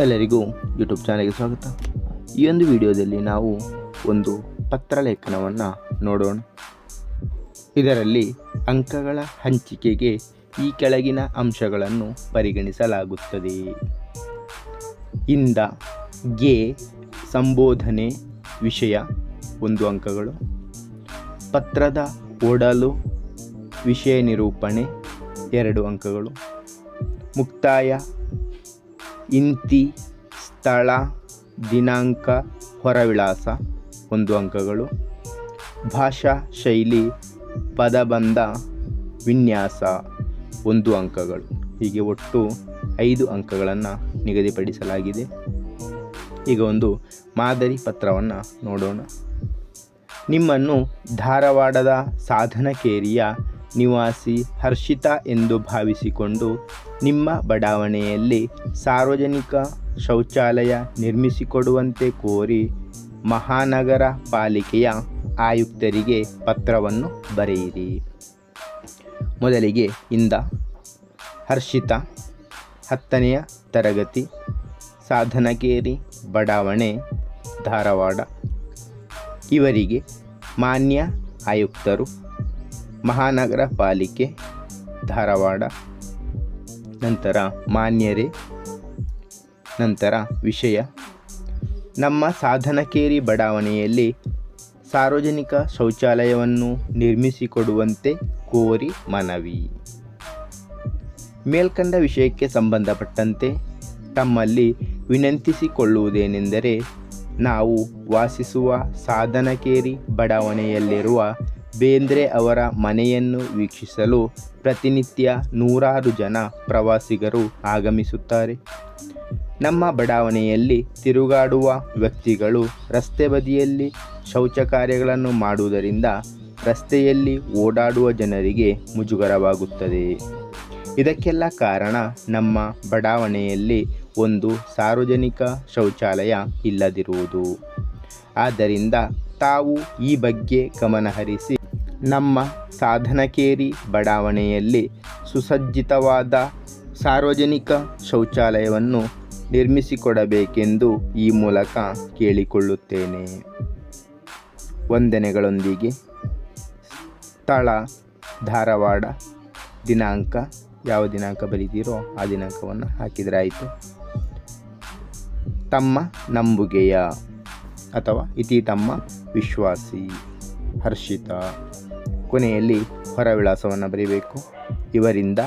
ಎಲ್ಲರಿಗೂ ಯೂಟ್ಯೂಬ್ ಚಾನಲ್ಗೆ ಸ್ವಾಗತ. ಈ ಒಂದು ವಿಡಿಯೋದಲ್ಲಿ ನಾವು ಒಂದು ಪತ್ರಲೇಖನವನ್ನು ನೋಡೋಣ. ಇದರಲ್ಲಿ ಅಂಕಗಳ ಹಂಚಿಕೆಗೆ ಈ ಕೆಳಗಿನ ಅಂಶಗಳನ್ನು ಪರಿಗಣಿಸಲಾಗುತ್ತದೆ. ಇಂದ ಗೆ ಸಂಬೋಧನೆ ವಿಷಯ ಒಂದು ಅಂಕಗಳು. ಪತ್ರದ ಓಡಲು ವಿಷಯ ನಿರೂಪಣೆ ಎರಡು ಅಂಕಗಳು. ಮುಕ್ತಾಯ ಇಂತಿ ಸ್ಥಳ ದಿನಾಂಕ ಹೊರವಿಳಾಸ ಒಂದು ಅಂಕಗಳು. ಭಾಷಾ ಶೈಲಿ ಪದಬಂಧ ವಿನ್ಯಾಸ ಒಂದು ಅಂಕಗಳು. ಹೀಗೆ ಒಟ್ಟು ಐದು ಅಂಕಗಳನ್ನು ನಿಗದಿಪಡಿಸಲಾಗಿದೆ. ಈಗ ಒಂದು ಮಾದರಿ ಪತ್ರವನ್ನು ನೋಡೋಣ. ನಿಮ್ಮನ್ನು ಧಾರವಾಡದ ಸಾಧನಕೇರಿಯ ನಿವಾಸಿ ಹರ್ಷಿತಾ ಎಂದು ಭಾವಿಸಿಕೊಂಡು ನಿಮ್ಮ ಬಡಾವಣೆಯಲ್ಲಿ ಸಾರ್ವಜನಿಕ ಶೌಚಾಲಯ ನಿರ್ಮಿಸಿಕೊಡುವಂತೆ ಕೋರಿ ಮಹಾನಗರ ಪಾಲಿಕೆಯ ಆಯುಕ್ತರಿಗೆ ಪತ್ರವನ್ನು ಬರೆಯಿರಿ. ಮೊದಲಿಗೆ ಇಂದ ಹರ್ಷಿತಾ ಹತ್ತನೆಯ ತರಗತಿ ಸಾಧನಕೇರಿ ಬಡಾವಣೆ ಧಾರವಾಡ. ಇವರಿಗೆ ಮಾನ್ಯ ಆಯುಕ್ತರು ಮಹಾನಗರ ಪಾಲಿಕೆ ಧಾರವಾಡ. ನಂತರ ಮಾನ್ಯರೇ. ನಂತರ ವಿಷಯ. ನಮ್ಮ ಸಾಧನಕೇರಿ ಬಡಾವಣೆಯಲ್ಲಿ ಸಾರ್ವಜನಿಕ ಶೌಚಾಲಯವನ್ನು ನಿರ್ಮಿಸಿಕೊಡುವಂತೆ ಕೋರಿ ಮನವಿ. ಮೇಲ್ಕಂಡ ವಿಷಯಕ್ಕೆ ಸಂಬಂಧಪಟ್ಟಂತೆ ತಮ್ಮಲ್ಲಿ ವಿನಂತಿಸಿಕೊಳ್ಳುವುದೇನೆಂದರೆ, ನಾವು ವಾಸಿಸುವ ಸಾಧನಕೇರಿ ಬಡಾವಣೆಯಲ್ಲಿರುವ ಬೇಂದ್ರೆ ಅವರ ಮನೆಯನ್ನು ವೀಕ್ಷಿಸಲು ಪ್ರತಿನಿತ್ಯ ನೂರಾರು ಜನ ಪ್ರವಾಸಿಗರು ಆಗಮಿಸುತ್ತಾರೆ. ನಮ್ಮ ಬಡಾವಣೆಯಲ್ಲಿ ತಿರುಗಾಡುವ ವ್ಯಕ್ತಿಗಳು ರಸ್ತೆ ಬದಿಯಲ್ಲಿ ಶೌಚ ಕಾರ್ಯಗಳನ್ನು ಮಾಡುವುದರಿಂದ ರಸ್ತೆಯಲ್ಲಿ ಓಡಾಡುವ ಜನರಿಗೆ ಮುಜುಗರವಾಗುತ್ತದೆ. ಇದಕ್ಕೆಲ್ಲ ಕಾರಣ ನಮ್ಮ ಬಡಾವಣೆಯಲ್ಲಿ ಒಂದು ಸಾರ್ವಜನಿಕ ಶೌಚಾಲಯ ಇಲ್ಲದಿರುವುದು. ಆದ್ದರಿಂದ ತಾವು ಈ ಬಗ್ಗೆ ಗಮನಹರಿಸಿ ನಮ್ಮ ಸಾಧನಕೇರಿ ಬಡಾವಣೆಯಲ್ಲಿ ಸುಸಜ್ಜಿತವಾದ ಸಾರ್ವಜನಿಕ ಶೌಚಾಲಯವನ್ನು ನಿರ್ಮಿಸಿಕೊಡಬೇಕೆಂದು ಈ ಮೂಲಕ ಕೇಳಿಕೊಳ್ಳುತ್ತೇನೆ. ವಂದನೆಗಳೊಂದಿಗೆ. ಸ್ಥಳ, ಧಾರವಾಡ, ದಿನಾಂಕ, ಯಾವ ದಿನಾಂಕ ಬರೀತೀರೋ ಆ ದಿನಾಂಕವನ್ನು ಹಾಕಿದರೆ ಆಯಿತು ತಮ್ಮ ನಂಬುಗೆಯ ಅಥವಾ ಇತಿ ತಮ್ಮ ವಿಶ್ವಾಸಿ ಹರ್ಷಿತ. ಕೊನೆಯಲ್ಲಿ ಹೊರ ವಿಳಾಸವನ್ನು ಬರೀಬೇಕು. ಇವರಿಂದ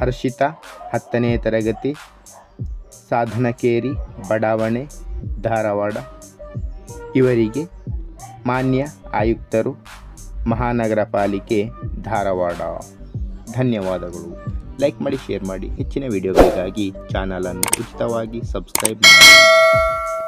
ಹರ್ಷಿತ ಹತ್ತನೇ ತರಗತಿ ಸಾಧನಕೇರಿ, ಬಡಾವಣೆ, ಧಾರವಾಡ ಇವರಿಗೆ ಮಾನ್ಯ ಆಯುಕ್ತರು, ಮಹಾನಗರ ಪಾಲಿಕೆ, ಧಾರವಾಡ. ಧನ್ಯವಾದಗಳು. ಲೈಕ್ ಮಾಡಿ, ಶೇರ್ ಮಾಡಿ. ಹೆಚ್ಚಿನ ವಿಡಿಯೋಗಳಿಗಾಗಿ ಚಾನಲನ್ನು ಉಚಿತವಾಗಿ ಸಬ್ಸ್ಕ್ರೈಬ್ ಮಾಡಿ.